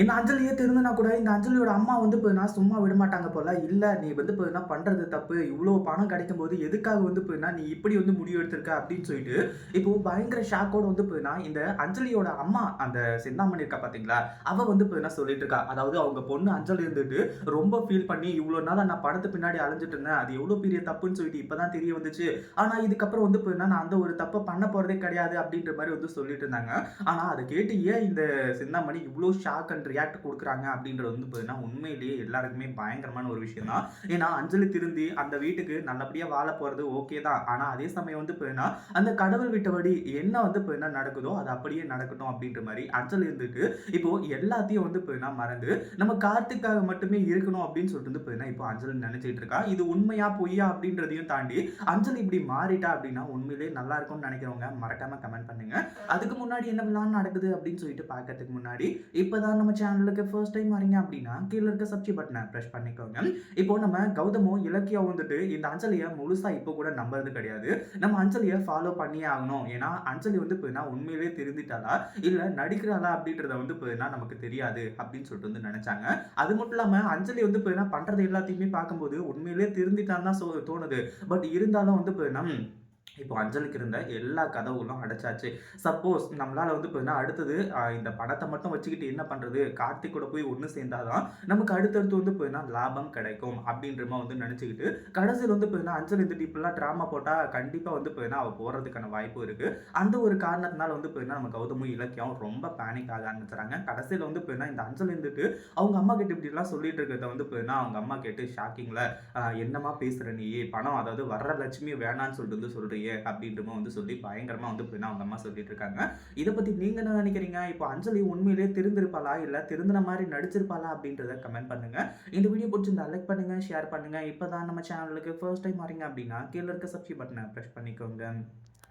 இந்த அஞ்சலியே தெரிஞ்சுனா கூட இந்த அஞ்சலியோட அம்மா வந்து போயினா சும்மா விட மாட்டாங்க போல. இல்லை நீ வந்து போயினா பண்ணுறது தப்பு. இவ்வளோ பணம் கிடைக்கும் போது எதுக்காக வந்து போயினா நீ இப்படி வந்து முடிவு எடுத்திருக்க அப்படின்னு சொல்லிட்டு இப்போ பயங்கர ஷாக்கோட வந்து போயினா இந்த அஞ்சலியோட அம்மா அந்த சிந்தாமணி இருக்கா பார்த்தீங்களா அவ வந்து போயினா சொல்லிட்டு இருக்கா. அதாவது அவங்க பொண்ணு அஞ்சலி இருந்துட்டு ரொம்ப ஃபீல் பண்ணி இவ்வளோ நாள் நான் பணத்து பின்னாடி அலைஞ்சிட்டு இருந்தேன். அது எவ்வளோ பெரிய தப்புன்னு சொல்லிட்டு இப்போ தான் தெரிய வந்துச்சு. ஆனால் இதுக்கப்புறம் வந்து போயினா நான் அந்த ஒரு தப்பை பண்ண போகிறதே கிடையாது அப்படின்ற மாதிரி வந்து சொல்லிட்டு இருந்தாங்க. ஆனால் அதை கேட்டு ஏன் இந்த சிந்தாமணி இவ்வளோ ஷாக் அண்ட் ரியாக்ட் கொடுக்குறாங்க அப்படின்றது வந்து பார்த்தீங்கன்னா உண்மையிலேயே எல்லாருக்குமே பயங்கரமான ஒரு விஷயம் தான் ஏன்னா அஞ்சலி திருந்தி அந்த வீட்டுக்கு நல்லபடியாக வாழ போகிறது ஓகே தான். ஆனால் அதே சமயம் வந்து பார்த்தீங்கன்னா அந்த கடவுள் விட்டபடி என்ன வந்து பார்த்தீங்கன்னா நடக்குதோ அது அப்படியே நடக்கட்டும் அப்படின்ற மாதிரி அஞ்சல் இருந்துட்டு இப்போ எல்லாத்தையும் வந்து பார்த்தீங்கன்னா மறந்து நம்ம கார்த்திக்காக மட்டுமே இருக்கணும் அப்படின்னு சொல்லிட்டு வந்து பார்த்தீங்கன்னா இப்போ அஞ்சலி நினைச்சிட்டு இருக்கா? இது உண்மையா பொய்யா அப்படின்றதையும் தாண்டி அஞ்சலி இப்படி மாறிட்டா அப்படின்னா உண்மையிலேயே நல்லா இருக்கும்னு நினைக்கிறவங்க மறக்காம கமெண்ட் பண்ணுங்க. அதுக்கு முன்னாடி என்ன நடக்குது அப்படின்னு சொல்லிட்டு பார்க்கறதுக்கு முன்னாடி இப்போதான் நம்ம சேனலுக்கு ஃபர்ஸ்ட் டைம் வரீங்க அப்படின்னா கீழே இருக்க சப்ஸ்கிரைப் பட்டனை ப்ரெஷ் பண்ணிக்கோங்க. இப்போ நம்ம கௌதமும் இலக்கியம் வந்துட்டு இந்த அஞ்சலியை முழுசாக இப்போ கூட நம்புறது கிடையாது. நம்ம அஞ்சலியை ஃபாலோ பண்ணியே ஆகணும். ஏன்னா அஞ்சலி வந்து இப்போ உண்மையிலேயே திருந்திட்டாளா இல்லை நடிக்கிறாளா அப்படின்றத வந்து இப்போ நமக்கு தெரியாது அப்படின்னு சொல்லிட்டு வந்து நினைச்சாங்க. அது மட்டும் இல்லாமல் அஞ்சலி வந்து இப்போ பண்ணுறது எல்லாத்தையுமே பார்க்கும்போது உண்மையிலேயே திருந்திட்டான்னு தான் தோணுது. பட் இருந்தாலும் வந்து இப்போ நம்ம இப்போ அஞ்சலுக்கு இருந்த எல்லா கதவுகளும் அடைச்சாச்சு. சப்போஸ் நம்மளால் வந்து பார்த்தீங்கன்னா அடுத்தது இந்த பணத்தை மட்டும் வச்சுக்கிட்டு என்ன பண்ணுறது கார்த்திக் கூட போய் ஒன்று சேர்ந்தாதான் நமக்கு அடுத்தடுத்து வந்து பார்த்தீங்கன்னா லாபம் கிடைக்கும் அப்படின்ற மாதிரி வந்து நினச்சிக்கிட்டு கடைசியில் வந்து பார்த்தீங்கன்னா அஞ்சல் இந்த இப்படிலாம் ட்ராமா போட்டால் கண்டிப்பாக வந்து பார்த்தீங்கன்னா அவள் போகிறதுக்கான வாய்ப்பு இருக்குது அந்த ஒரு காரணத்தினால வந்து பார்த்தீங்கன்னா நம்ம கௌதமும் இலக்கியம் ரொம்ப பேனிக் ஆக ஆரம்பிச்சுறாங்க. கடைசியில் வந்து பார்த்தீங்கன்னா இந்த அஞ்சல் இருந்துட்டு அவங்க அம்மா கிட்ட இப்படிலாம் சொல்லிட்டு இருக்கிறத வந்து பார்த்தீங்கன்னா அவங்க அம்மா கேட்டு ஷாக்கிங்கில் என்னம்மா பேசுகிற நீ? பணம் அதாவது வர்ற லட்சுமி வேணான்னு சொல்லிட்டு வந்து சொல்றியே அப்படின்றமா வந்து சொல்லி பயங்கரமா வந்து போய் அவங்க அம்மா சொல்லிட்டு இருக்காங்க இதை பத்தி நீங்க என்ன நினைக்கிறீங்க? இப்போ அஞ்சலி உண்மையிலேயே திருந்திருப்பாளா? இல்ல திருந்தின மாதிரி நடிச்சிருப்பாளா? அப்படின்றத கமெண்ட் பண்ணுங்க. இந்த வீடியோ பிடிச்சிருந்தா லைக் பண்ணுங்க ஷேர் பண்ணுங்க. இப்போதான் நம்ம சேனலுக்கு ஃபர்ஸ்ட் டைம் வரீங்க அப்படின்னா கீழே இருக்க சப்ஸ்கிரைப் பட்டனை ப்ரெஸ் பண்ணிக்கோங்க.